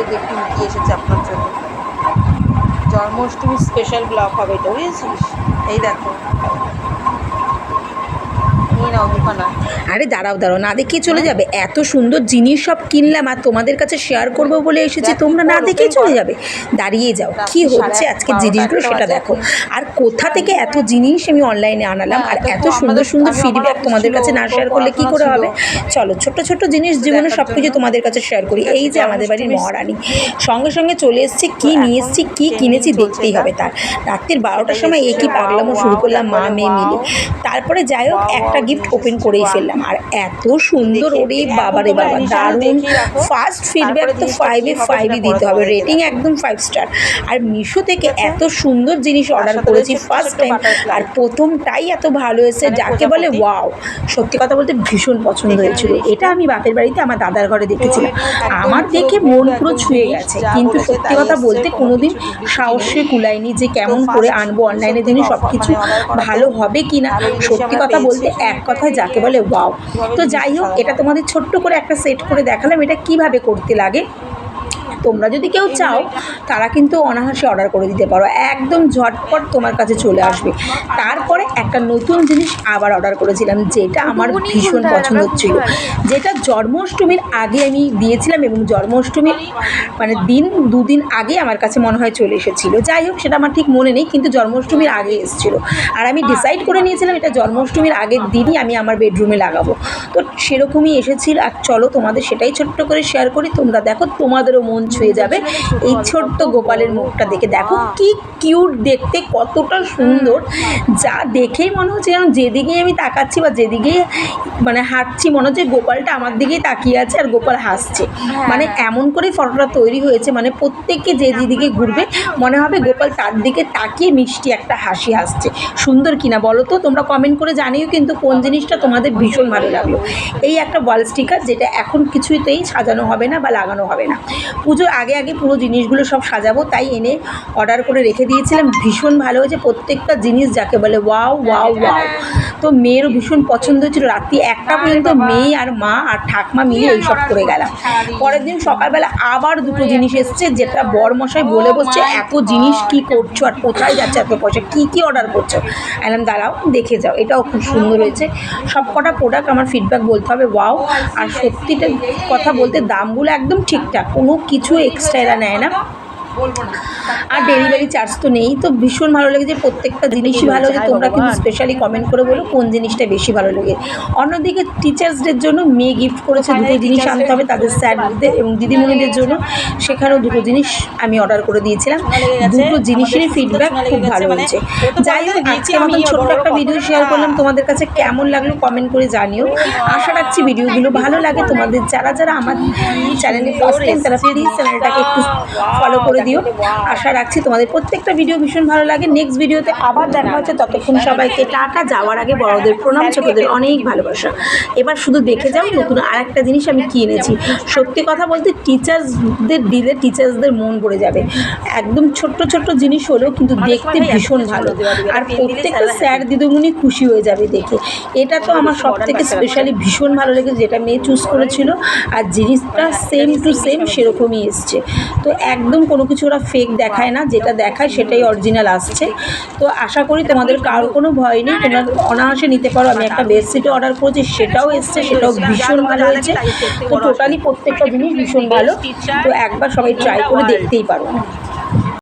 যে দেখুন কি এসেছে আপনার জন্য। জন্মাষ্টমী স্পেশাল ব্লগ হবে এটা, বুঝেছিস? এই দেখো। নিয়ে নাও দোকানা। আরে দাঁড়াও দাঁড়াও না দেখিয়ে চলে যাবে। এত সুন্দর জিনিস সব কিনলাম আর তোমাদের কাছে শেয়ার করব বলে এসেছি তোমরা না দেখেই চলে যাবে। দাঁড়িয়ে যাও। কি হচ্ছে আজকের জিনিসগুলো সেটা দেখো। আর কোথা থেকে এত জিনিস আমি অনলাইনে আনালাম? আর এত সুন্দর সুন্দর ফিডব্যাক তোমাদের কাছে না শেয়ার করলে কি করে হবে? চলো ছোট ছোট জিনিস জীবনে সব কিছু তোমাদের কাছে শেয়ার করি। এই যে আমাদের বাড়ির মহারানী সঙ্গে সঙ্গে চলে এসেছি কি নিয়ে এসেছি কী কিনেছি দেখতেই হবে তার। রাত্রির বারোটার সময় একই পাগলামো শুরু করলাম মা মেয়ে মিলে। তারপরে যাই হোক একটা গিফট ওপেন করেই ফেললাম। আর এত সুন্দর ওরে বাবারে বাবা দারুণ ফার্স্ট ফিডব্যাক তো ফাইভে ফাইভই দিতে হবে। রেটিং একদম ফাইভ স্টার আর মিশো থেকে এত সুন্দর জিনিস অর্ডার করেছি ফার্স্ট টাইম আর প্রথমটাই এত ভালো এসেছে যাকে বলে ওয়াও সত্যি কথা বলতে ভীষণ পছন্দ হয়েছিল। এটা আমি বাপের বাড়িতে আমার দাদার ঘরে দেখেছিলাম। আমার দেখে মন পুরো ছুঁয়ে গেছে। কিন্তু সত্যি কথা বলতে কোনোদিন সাহসে কুলায়নি যে কেমন করে আনব অনলাইনে জিনিস সব কিছু ভালো হবে কি না সত্যি কথা বলতে এক কথায় যাকে বলে ওয়াও তো যাই হোক, এটা তোমাদের ছোট্ট করে একটা সেট করে দেখালাম, এটা কীভাবে করতে লাগে তোমরা যদি কেউ চাও তারা কিন্তু অনায়াসে অর্ডার করে দিতে পারো। একদম ঝটপট তোমার কাছে চলে আসবে। তারপরে একটা নতুন জিনিস আবার অর্ডার করেছিলাম যেটা আমার ভীষণ পছন্দ ছিল। যেটা জন্মাষ্টমীর আগে আমি দিয়েছিলাম এবং জন্মাষ্টমীর মানে দিন দুদিন আগে আমার কাছে মনে হয় চলে এসেছিল। যাই হোক সেটা আমার ঠিক মনে নেই কিন্তু জন্মাষ্টমীর আগে এসেছিল। আর আমি ডিসাইড করে নিয়েছিলাম এটা জন্মাষ্টমীর আগের দিনই আমি আমার বেডরুমে লাগাবো। তো সেরকমই এসেছিল আর চলো তোমাদের সেটাই ছোট্ট করে শেয়ার করি। তোমরা দেখো তোমাদেরও মন ছুঁয়ে যাবে। এই ছোট্ট গোপালের মুখটা দেখে দেখো কি কিউট দেখতে কতটা সুন্দর। যা দেখেই মনে হচ্ছে যেন যেদিকেই আমি তাকাচ্ছি বা যেদিকেই মানে হাঁটছি মনে হচ্ছে গোপালটা আমার দিকেই তাকিয়ে আছে আর গোপাল হাসছে। মানে এমন করে ফটোটা তৈরি হয়েছে মানে প্রত্যেককে যে যেদিকে ঘুরবে মনে হবে গোপাল তার দিকে তাকিয়ে মিষ্টি একটা হাসি হাসছে। সুন্দর কিনা বলো তো? তোমরা কমেন্ট করে জানিও কিন্তু কোন জিনিসটা তোমাদের ভীষণ ভালো লাগল। এই একটা ওয়াল স্টিকার যেটা এখন কিছুতেই সাজানো হবে না বা লাগানো হবে না। পুজোর আগে আগে পুরো জিনিসগুলো সব সাজাবো তাই এনে অর্ডার করে রেখে দিয়েছিলাম। ভীষণ ভালো হয়েছে প্রত্যেকটা জিনিস যাকে বলে ওয়াও ওয়াও ওয়াও তো মেয়েরও ভীষণ পছন্দ হয়েছিল। রাত্রি একটা পর্যন্ত মেয়ে আর মা আর ঠাকমা মিলে এইসব করে গেলাম। পরের দিন সকালবেলা আবার দুটো জিনিস এসছে যেটা বর মশাই বলে বসছে এত জিনিস কি করছ আর কোথায় যাচ্ছে এত পয়সা কী কী অর্ডার করছ? এলাম দাঁড়াও দেখে যাও। এটাও খুব সুন্দর হয়েছে। সব কটা প্রোডাক্ট আমার ফিডব্যাক বলতে হবে ওয়াও আর সত্যিটা কথা বলতে দামগুলো একদম ঠিকঠাক কোনো কিছু এক্সট্রা এরা নেয় না আর ডেলিভারি চার্জ তো নেই তো ভীষণ ভালো লেগেছে প্রত্যেকটা জিনিসই ভালো হয়েছে তোমরা কিন্তু স্পেশালি কমেন্ট করে বলো কোন জিনিসটা বেশি ভালো লাগে। অন্যদিকে টিচার্স ডের জন্য মেয়ে গিফট করেছে দুটো জিনিস আনতে হবে তাদের স্যারদের এবং দিদিমণিদের জন্য। সেখানেও দুটো জিনিস আমি অর্ডার করে দিয়েছিলাম। দুটো জিনিসেরই ফিডব্যাক খুব ভালো হয়েছে। যাই হোক আজকে আমাদের ছোট্ট একটা ভিডিও শেয়ার করলাম তোমাদের কাছে কেমন লাগল কমেন্ট করে জানিও। আশা রাখছি ভিডিওগুলো ভালো লাগে। তোমাদের যারা যারা আমার চ্যানেলে ফার্স্ট টাইম তারা প্লিজ চ্যানেলটাকে একটু ফলো করে দিও। আশা রাখছি তোমাদের প্রত্যেকটা ভিডিও ভীষণ ভালো লাগে। নেক্সট ভিডিওতে আবার দেখা হচ্ছে। ততক্ষণ সবাইকে টাটা। যাওয়ার আগে বড়দের প্রণাম ছোটদের অনেক ভালোবাসা। এবার শুধু দেখে যাও নতুন আরেকটা জিনিস আমি কি এনেছি। সত্যি কথা বলতে টিচার্সদের দিলে টিচার্সদের মন ভরে যাবে। একদম ছোট্ট ছোট্ট জিনিস হলেও কিন্তু দেখতে ভীষণ ভালো। আর প্রত্যেকটা স্যার দিদিমণি খুশি হয়ে যাবে দেখে। এটা তো আমার সব থেকে স্পেশালি ভীষণ ভালো লেগেছে যেটা মেয়ে চুজ করেছিল। আর জিনিসটা সেম টু সেম সেরকমই এসছে। তো একদম কোনো কিছু ওরা ফেক দেখায় না, যেটা দেখায় সেটাই অরিজিনাল আসছে। তো আশা করি তোমাদের কারও কোনো ভয় নেই, তোমরা অনায়াসে নিতে পারো। আমি একটা বেডশিটও অর্ডার করেছি, সেটাও এসছে, সেটাও ভীষণ ভালো হয়েছে। তো টোটালি প্রত্যেকটা জিনিস ভীষণ ভালো। তো একবার সবাই ট্রাই করে দেখতেই পারো।